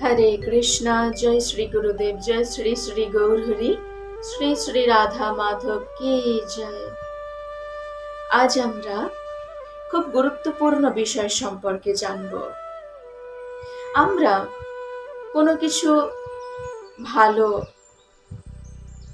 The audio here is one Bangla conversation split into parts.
হরে কৃষ্ণ, জয় শ্রী গুরুদেব, জয় শ্রী শ্রী গৌরহরি, শ্রী শ্রী রাধা মাধব কি জয়। আজ আমরা খুব গুরুত্বপূর্ণ বিষয় সম্পর্কে জানব। আমরা কোনো কিছু ভালো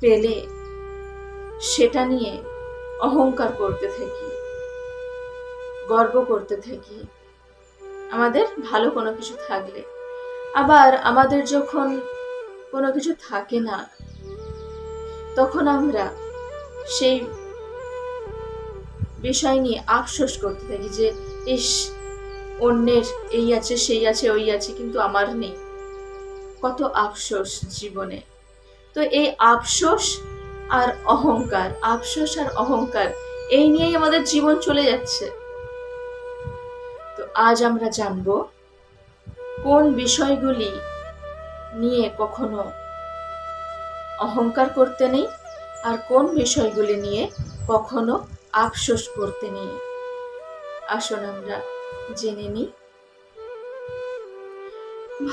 পেলে সেটা নিয়ে অহংকার করতে থাকি, গর্ব করতে থাকি, আমাদের ভালো কোনো কিছু থাকলে আবার আমাদের যখন কোনো কিছু থাকে না, তখন আমরা সেই বিষয় নিয়ে আফসোস করতে থাকি যে, ইস, অন্যের এই আছে, সেই আছে, ওই আছে, কিন্তু আমার নেই। কত আফসোস জীবনে। তো এই আফসোস আর অহংকার, আফসোস আর অহংকার, এই নিয়েই আমাদের জীবন চলে যাচ্ছে। তো আজ আমরা জানব কোন বিষয়গুলি নিয়ে কখনো অহংকার করতে নেই আর কোন বিষয়গুলি নিয়ে কখনো আফসোস করতে নেই? আসুন আমরা জেনে নিই।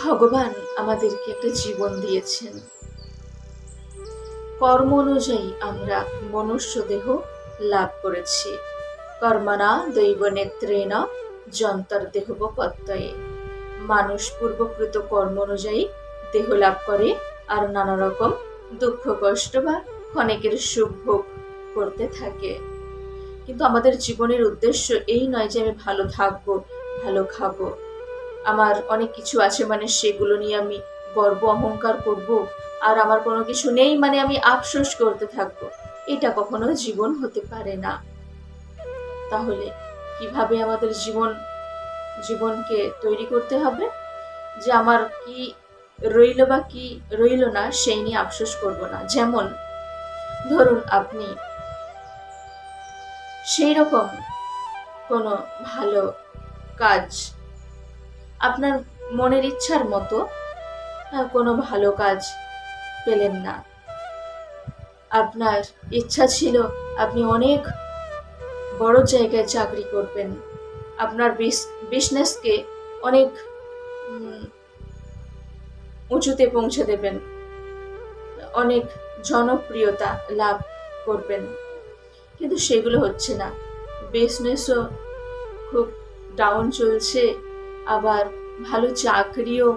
ভগবান আমাদেরকে একটা জীবন দিয়েছেন। কর্ম অনুযায়ী আমরা মনুষ্য দেহ লাভ করেছি। কর্মনা দৈব নেত্রেণ যন্তর দেহবপত্যয়ে মানুষ পূর্বকৃত কর্ম অনুযায়ী দেহ লাভ করে আর নানা রকম দুঃখ, কষ্ট বা ক্ষণিকের সুখ ভোগ করতে থাকে। কিন্তু আমাদের জীবনের উদ্দেশ্য এই নয় যে আমি ভালো থাকব, ভালো খাব। আমার অনেক কিছু আছে মানে সেগুলো নিয়ে আমি গর্ব, অহংকার করব আর আমার কোনো কিছু নেই মানে আমি আফসোস করতে থাকব। এটা কখনো জীবন হতে পারে না। তাহলে কীভাবে আমাদের জীবন জীবনকে তৈরি করতে হবে, যে আমার কি রইল বা কি রইল না সেই নিয়ে আফসোস করব না। যেমন, ধরুন আপনি সেই রকম কোনো ভালো কাজ আপনার মনের ইচ্ছার মতো কোনো ভালো কাজ পেলেন না। আপনার ইচ্ছা ছিল আপনি অনেক বড় জায়গায় চাকরি করবেন, আপনার বিজনেসকে অনেক উঁচুতে পৌঁছে দেবেন। অনেক জনপ্রিয়তা লাভ করবেন। কিন্তু সেগুলো হচ্ছে না। বিজনেসও খুব ডাউন চলছে, আবার ভালো চাকরিও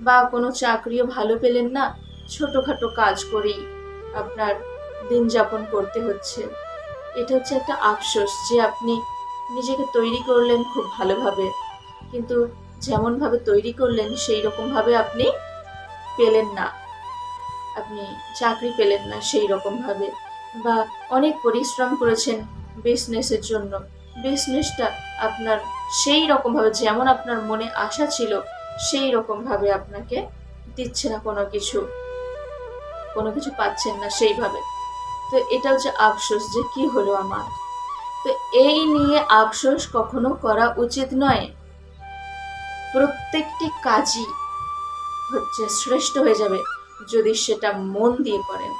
বা কোনো চাকরিও ভালো পেলেন না, ছোটোখাটো কাজ করেই আপনার দিন যাপন করতে হচ্ছে। এটা হচ্ছে একটা আফসোস যে আপনি নিজেকে তৈরি করলেন খুব ভালোভাবে। কিন্তু যেমনভাবে তৈরি করলেন সেই রকমভাবে আপনি পেলেন না। আপনি চাকরি পেলেন না সেই রকমভাবে বা অনেক পরিশ্রম করেছেন বিজনেসের জন্য। বিজনেসটা আপনার সেই রকমভাবে যেমন আপনার মনে আশা ছিল সেই রকমভাবে আপনাকে দিচ্ছে না কোনো কিছু। কোনো কিছু পাচ্ছেন না সেইভাবে। তো এটা হচ্ছে আফসোস যে কি হলো আমার। তো এই নিয়ে আফসোস কখনো করা উচিত নয়। প্রত্যেকটি কাজই হচ্ছে শ্রেষ্ঠ হয়ে যাবে যদি সেটা মন দিয়ে করেন।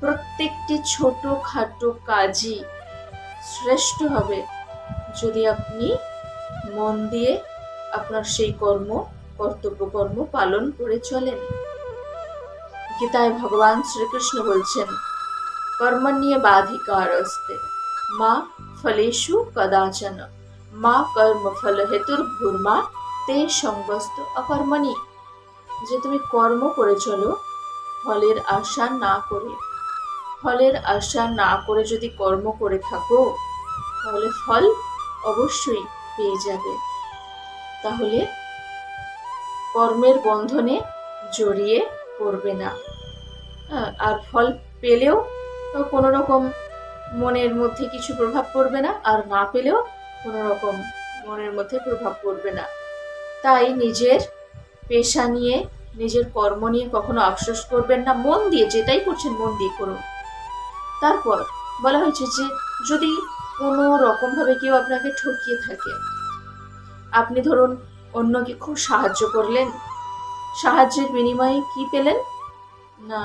প্রত্যেকটি ছোট খাটো কাজই শ্রেষ্ঠ হবে যদি আপনি মন দিয়ে আপনার সেই কর্ম কর্তব্য কর্ম পালন করে চলেন। গীতায় ভগবান শ্রীকৃষ্ণ বলছেন আসতে মা ফলেষু কদাচন মা কর্ম ফল হেতুর ভূর্মা তে সঙ্গস্ত অকর্মণি যে তুমি কর্ম করে চলো, ফলের আশা না করে। ফলের আশা না করে যদি কর্ম করে থাকো, তাহলে ফল অবশ্যই পেয়ে যাবে। তাহলে কর্মের বন্ধনে জড়িয়ে পড়বে না। আর ফল পেলেও কোনো রকম মনের মধ্যে কিছু প্রভাব পড়বে না, আর না পেলেও কোনো রকম মনের মধ্যে প্রভাব পড়বে না। তাই নিজের পেশা নিয়ে, নিজের কর্ম নিয়ে কখনো আফসোস করবেন না, মন দিয়ে যেটাই করছেন মন দিয়ে করুন। তারপর বলা হয়েছে যে, যদি কোনো রকমভাবে কেউ আপনাকে ঠকিয়ে থাকে, আপনি ধরুন অন্যকে খুব সাহায্য করলেন, সাহায্যের বিনিময়ে কি পেলেন? না,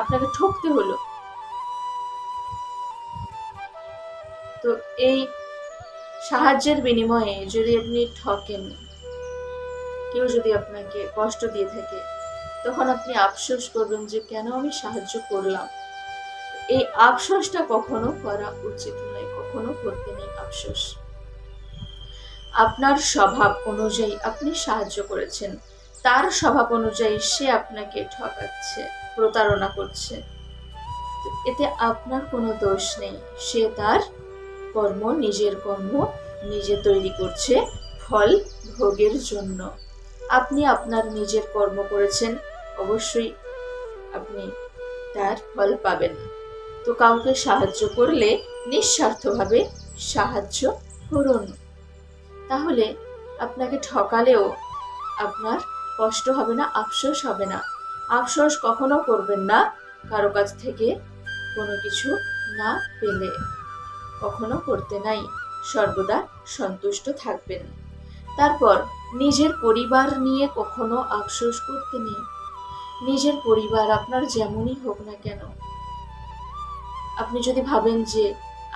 আপনাকে ঠকতে হলো। তো এই সাহায্যের বিনিময়ে যদি আপনি ঠকেন, কেউ যদি আপনাকে কষ্ট দিয়ে থাকে, তখন আপনি আফসোস করবেন যে কেন আমি সাহায্য করলাম। এই আফসোসটা কখনো করা উচিত নয়, কখনো করতে নেই আফসোস। আপনার স্বভাব অনুযায়ী আপনি সাহায্য করেছেন, তার স্বভাব অনুযায়ী সে আপনাকে ঠকাচ্ছে, প্রতারণা করছে। এতে আপনার কোনো দোষ নেই, সে তার কর্ম, নিজের কর্ম নিজে তৈরি করছে ফল ভোগের জন্য। আপনি আপনার নিজের কর্ম করেছেন, অবশ্যই আপনি তার ফল পাবেন। তো কাউকে সাহায্য করলে নিঃস্বার্থভাবে সাহায্য করুন। তাহলে আপনাকে ঠকালেও আপনার কষ্ট হবে না, আফসোস হবে না। আফসোস কখনো করবেন না, কারও কাছ থেকে কোনো কিছু না পেলে। কখনো করতে নাই। সর্বদা সন্তুষ্ট থাকবেন। তারপর নিজের পরিবার নিয়ে কখনো আফসোস করতে নেই। নিজের পরিবার আপনার যেমনই হোক না কেন। আপনি যদি ভাবেন যে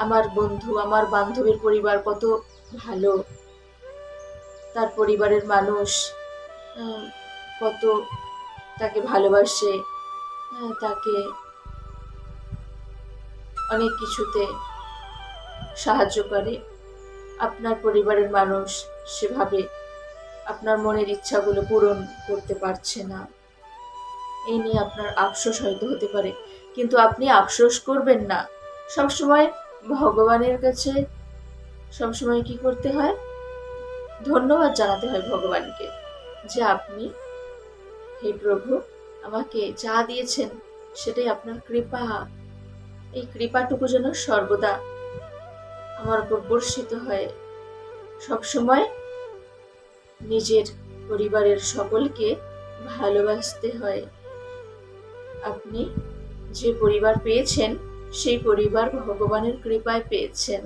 আমার বন্ধু, আমার বান্ধবীর পরিবার কত ভালো, তার পরিবারের মানুষ কত তাকে ভালোবাসে তাকে অনেক কিছুতে সাহায্য করে। আপনার পরিবারের মানুষ সেভাবে আপনার মনের ইচ্ছাগুলো পূরণ করতে পারছে না। এই নিয়ে আপনার আফসোস হয়তো হতে পারে, কিন্তু আপনি আফসোস করবেন না। সবসময় ভগবানের কাছে সবসময় কি করতে হয়? ধন্যবাদ জানাতে হয় ভগবানকে যে আপনি হে প্রভু, আমাকে যা দিয়েছেন সেটাই আপনার কৃপা। এই কৃপাটুকু যেন সর্বদা আমার উপর বর্ষিত হয় সবসময় নিজের পরিবারের সকলকে ভালোবাসতে হয়। আপনি যে পরিবার পেয়েছেন, সেই পরিবার ভগবানের কৃপায় পেয়েছেন।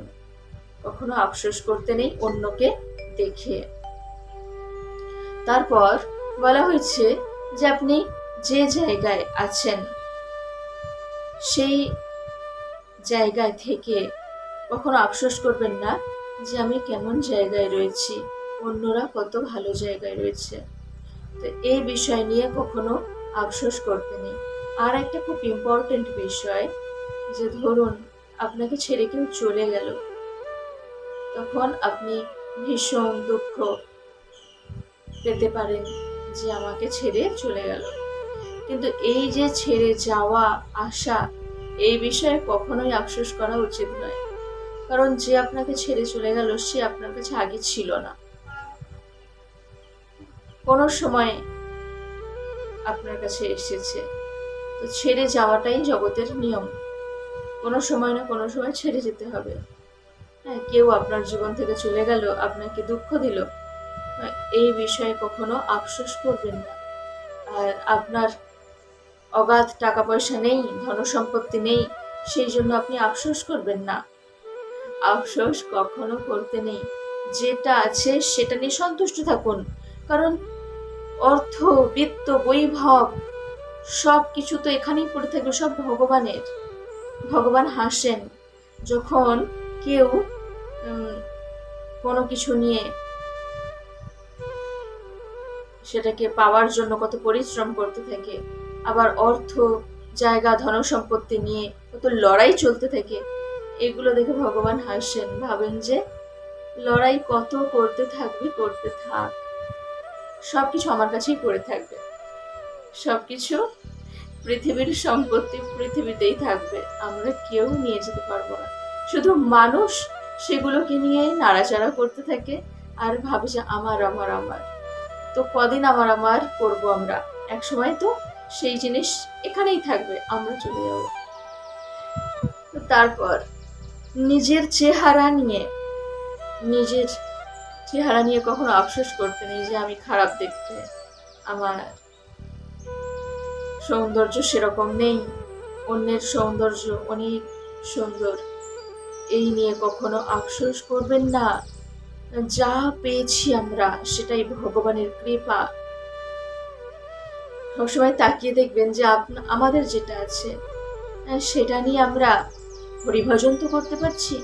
কখনো আফসোস করতে নেই অন্যকে দেখে। তারপর বলা হয়েছে যে আপনি যে জায়গায় আছেন, সেই জায়গায় থেকে কখনো আফসোস করবেন না যে আমি কেমন জায়গায় রয়েছি। অন্যরা কত ভালো জায়গায় রয়েছে। তো এই বিষয় নিয়ে কখনো আফসোস করতে নেই আর একটা খুব ইম্পর্টেন্ট বিষয় যে ধরুন আপনাকে ছেড়ে কেউ চলে গেল, তখন আপনি ভীষণ দুঃখ পেতে পারেন যে আমাকে ছেড়ে চলে গেল। কিন্তু এই যে ছেড়ে যাওয়া, আসা, এই বিষয়ে কখনোই আফসোস করা উচিত নয়। কারণ যে আপনাকে ছেড়ে চলে গেল, সে আপনার কাছে আগে ছিল না। কোনো সময় আপনার কাছে এসেছে। তো ছেড়ে যাওয়াটাই জগতের নিয়ম। কোনো সময় না কোনো সময় ছেড়ে যেতে হবে। হ্যাঁ কেউ আপনার জীবন থেকে চলে গেল, আপনাকে দুঃখ দিল, এই বিষয়ে কখনো আফসোস করবেন না। আর আপনার অগাধ টাকা পয়সা নেই, ধনসম্পত্তি নেই, সেই জন্য আপনি আফসোস করবেন না। আফসোস কখনো করতে নেই। যেটা আছে সেটা নিয়ে সন্তুষ্ট থাকুন। কারণ অর্থ, বৃত্ত, বৈভব সব কিছু তো এখানেই পড়ে থাকবে, সব ভগবানের। ভগবান হাসেন। যখন কেউ কোনো কিছু নিয়ে সেটাকে পাওয়ার জন্য কত পরিশ্রম করতে থাকে, আবার অর্থ, জায়গা, ধনসম্পত্তি নিয়ে কত লড়াই চলতে থাকে এগুলো দেখে ভগবান হাসেন, ভাবেন যে লড়াই কত করতে থাকবে, করতে থাক। সব কিছু আমার কাছেই পড়ে থাকবে। সব কিছু পৃথিবীর সম্পত্তি পৃথিবীতেই থাকবে। আমরা কেউ নিয়ে যেতে পারব না। শুধু মানুষ সেগুলোকে নিয়ে নাড়াচাড়া করতে থাকে আর ভাবে যে আমার আমার আমার। তো কদিন আমার আমার করব আমরা? এক সময় তো সেই জিনিস এখানেই থাকবে, আমরা চলে যাব। তারপর নিজের চেহারা নিয়ে নিজের চেহারা নিয়ে কখনো আফসোস করতে নেই যে আমি খারাপ দেখতে। আমার সৌন্দর্য সেরকম নেই অন্যের সৌন্দর্য অনেক সুন্দর। এই নিয়ে কখনো আফসোস করবেন না। যা পেয়েছি আমরা সেটাই ভগবানের কৃপা। সবসময় তাকিয়ে দেখবেন যে আমাদের যেটা আছে আহ, সেটা নিয়ে আমরা হরিভজন তো করতে পারছি।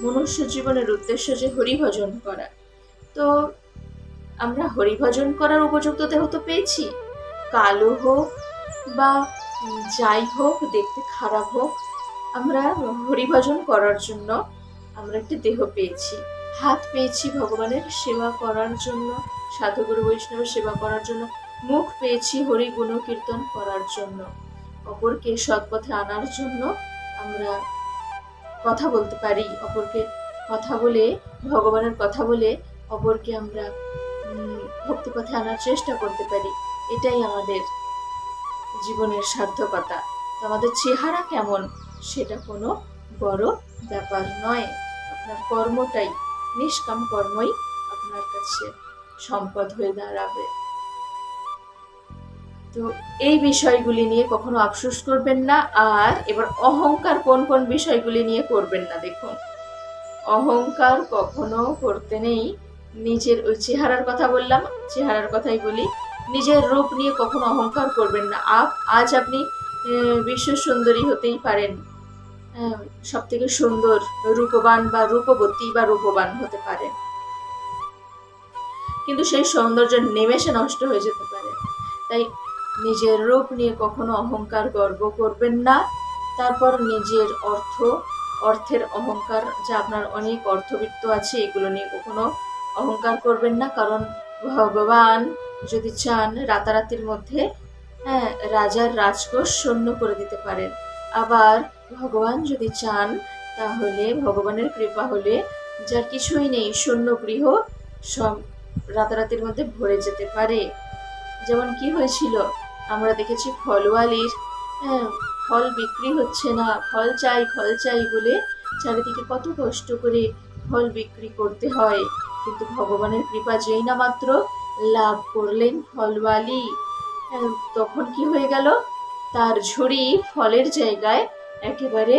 মনুষ্য জীবনের উদ্দেশ্য যে হরিভজন করা। তো আমরা হরিভজন করার উপযুক্ত দেহ তো পেয়েছি। কালো হোক বা যাই হোক, দেখতে খারাপ হোক, আমরা হরিভজন করার জন্য আমরা একটি দেহ পেয়েছি। হাত পেয়েছি ভগবানের সেবা করার জন্য, সাধুগুরু বৈষ্ণবের সেবা করার জন্য, মুখ পেয়েছি হরি গুণ কীর্তন করার জন্য। অপরকে সৎপথে আনার জন্য আমরা কথা বলতে পারি, অপরকে কথা বলে, ভগবানের কথা বলে অপরকে আমরা ভক্তিপথে আনার চেষ্টা করতে পারি। এটাই আমাদের জীবনের সার্থকতা। তো আমাদের চেহারা কেমন সেটা কোনো বড় ব্যাপার নয়। আপনার কর্মটাই, নিষ্কাম কর্মই আপনার কাছে সম্পদ হয়ে দাঁড়াবে। তো এই বিষয়গুলি নিয়ে কখনো আফসোস করবেন না, আর এবার অহংকার কোন কোন বিষয়গুলি নিয়ে করবেন না, দেখুন। অহংকার কখনো করতে নেই, নিজের ওই চেহারার কথা বললাম, চেহারার কথাই বলি, নিজের রূপ নিয়ে কখনো অহংকার করবেন না। আপ, আজ আপনি বিশ্ব সুন্দরী হতেই পারেন। সব থেকে সুন্দর রূপবান বা রূপবতী বা রূপবান হতে পারেন কিন্তু সেই সৌন্দর্য নেমেষে নষ্ট হয়ে যেতে পারে। তাই নিজের রূপ নিয়ে কখনো অহংকার গর্ব করবেন না। তারপর নিজের অর্থ, অর্থের অহংকার, যা আপনার অনেক অর্থবিত্ত আছে, এগুলো নিয়ে কখনো অহংকার করবেন না। কারণ ভগবান যদি চান, রাতারাতির মধ্যে হ্যাঁ রাজার রাজকোষ শূন্য করে দিতে পারেন। আবার ভগবান যদি চান, তাহলে ভগবানের কৃপা হলে যার কিছুই নেই, শূন্য গৃহ সব রাতারাতির মধ্যে ভরে যেতে পারে। যেমন কি হয়েছিল? আমরা দেখেছি ফলওয়ালির হ্যাঁ ফল বিক্রি হচ্ছে না ফল চাই ফল চাই বলে চারিদিকে কত কষ্ট করে ফল বিক্রি করতে হয়। কিন্তু ভগবানের কৃপা যেই না মাত্র লাভ করলেন ফলওয়ালি হ্যাঁ, তখন কি হয়ে গেল? তার ঝুড়ি ফলের জায়গায় একেবারে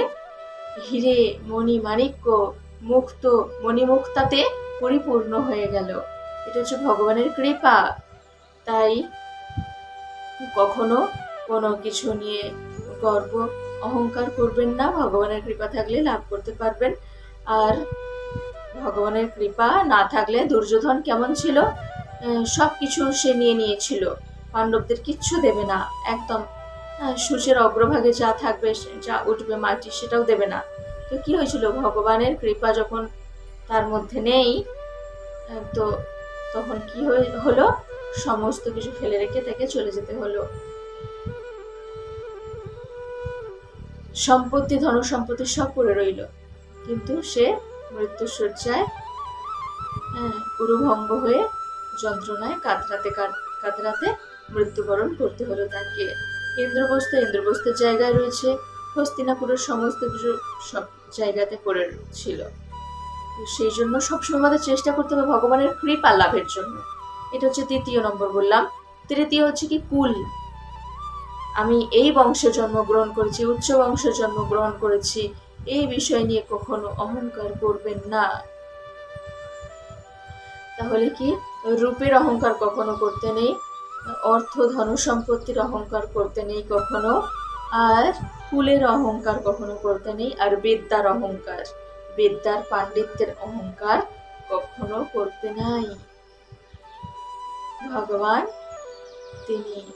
হিরে মণি মাণিক্য মুক্ত মণিমুক্তাতে পরিপূর্ণ হয়ে গেল। এটা হচ্ছে ভগবানের কৃপা। তাই কখনো কোনো কিছু নিয়ে গর্ব, অহংকার করবেন না। ভগবানের কৃপা থাকলে লাভ করতে পারবেন। আর ভগবানের কৃপা না থাকলে দুর্যোধন কেমন ছিল? সব কিছু সে নিয়ে নিয়েছিল। পাণ্ডবদের কিচ্ছু দেবে না। একদম সূর্যের অগ্রভাগে যা থাকবে যা উঠবে মাটি, সেটাও দেবে না। তো কি হয়েছিল? ভগবানের কৃপা যখন তার মধ্যে নেই তো তখন কি হলো? সমস্ত কিছু ফেলে রেখে তাকে চলে যেতে হলো। সম্পত্তি ধন সম্পত্তি সব পড়ে রইল। কিন্তু সে মৃত্যুর শয্যায় হ্যাঁ, হয়ে যন্ত্রণায় কাতরাতে কাতরাতে মৃত্যুবরণ করতে হলো তাকে। ইন্দ্রবস্ত ইন্দ্রবস্তের জায়গায় রয়েছে। হস্তিনাপুরের সমস্ত কিছু সব জায়গাতে পড়ে ছিল। সেই জন্য সবসময় আমাদের চেষ্টা করতে হবে ভগবানের কৃপা লাভের জন্য। এটা হচ্ছে তৃতীয় নম্বর বললাম। তৃতীয় হচ্ছে কি কুল। আমি এই বংশে জন্মগ্রহণ করেছি, উচ্চ বংশে জন্মগ্রহণ করেছি। এই বিষয় নিয়ে কখনো অহংকার করবেন না। তাহলে কি রূপের অহংকার কখনো করতে নেই? অর্থ, ধন, সম্পত্তির অহংকার করতে নেই কখনো। আর কুলের অহংকার কখনো করতে নেই। আর বিদ্যার অহংকার, বিদ্যার পাণ্ডিত্যের অহংকার কখনো করতে নাই। ভগবান, তিনি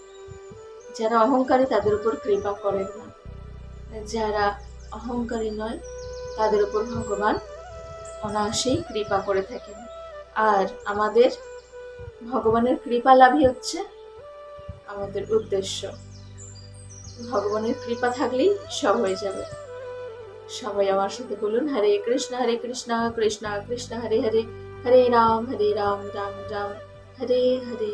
যারা অহংকারী তাদের উপর কৃপা করেন না। যারা অহংকারী নয়, তাদের উপর ভগবান অনায়াসেই কৃপা করে থাকেন। আর আমাদের ভগবানের কৃপা লাভই হচ্ছে আমাদের উদ্দেশ্য। ভগবানের কৃপা থাকলেই সব হয়ে যাবে। সবাই আমার সাথে বলুন, হরে কৃষ্ণ হরে কৃষ্ণ কৃষ্ণ কৃষ্ণ, হরে হরে হরে রাম হরে রাম রাম রাম। হরে হরে